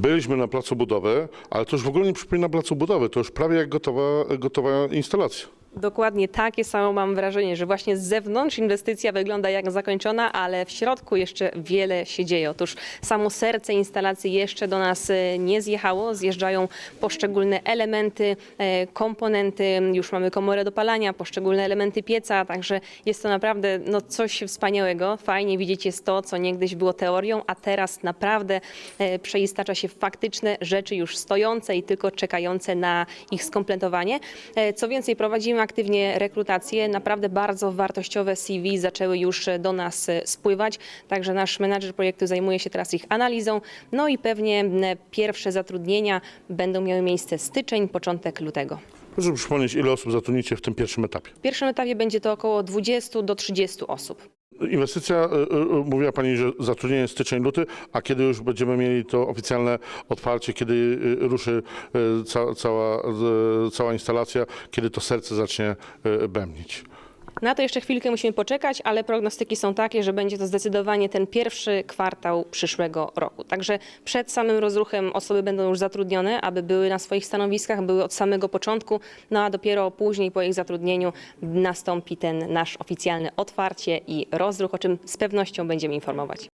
Byliśmy na placu budowy, ale to już w ogóle nie przypomina placu budowy, to już prawie jak gotowa, gotowa instalacja. Dokładnie takie samo mam wrażenie, że właśnie z zewnątrz inwestycja wygląda jak zakończona, ale w środku jeszcze wiele się dzieje. Otóż samo serce instalacji jeszcze do nas e, nie zjechało, zjeżdżają poszczególne elementy, e, komponenty, już mamy komorę dopalania, poszczególne elementy pieca, także jest to naprawdę no, coś wspaniałego. Fajnie widzieć jest to, co niegdyś było teorią, a teraz naprawdę e, przeistacza się w faktyczne rzeczy już stojące i tylko czekające na ich skompletowanie. Co więcej, prowadzimy aktywnie rekrutację. Naprawdę bardzo wartościowe CV zaczęły już do nas spływać, także nasz menadżer projektu zajmuje się teraz ich analizą. No i pewnie pierwsze zatrudnienia będą miały miejsce styczeń, początek lutego. Proszę przypomnieć, ile osób zatrudnicie w tym pierwszym etapie. W pierwszym etapie będzie to około 20 do 30 osób. Inwestycja, y, y, mówiła Pani, że zatrudnienie styczeń, luty, a kiedy już będziemy mieli to oficjalne otwarcie, kiedy y, ruszy ca, cała, cała instalacja, kiedy to serce zacznie bębnić. Na to jeszcze chwilkę musimy poczekać, ale prognostyki są takie, że będzie to zdecydowanie ten pierwszy kwartał przyszłego roku. Także przed samym rozruchem osoby będą już zatrudnione, aby były na swoich stanowiskach, były od samego początku, no a dopiero później po ich zatrudnieniu nastąpi ten nasz oficjalne otwarcie i rozruch, o czym z pewnością będziemy informować.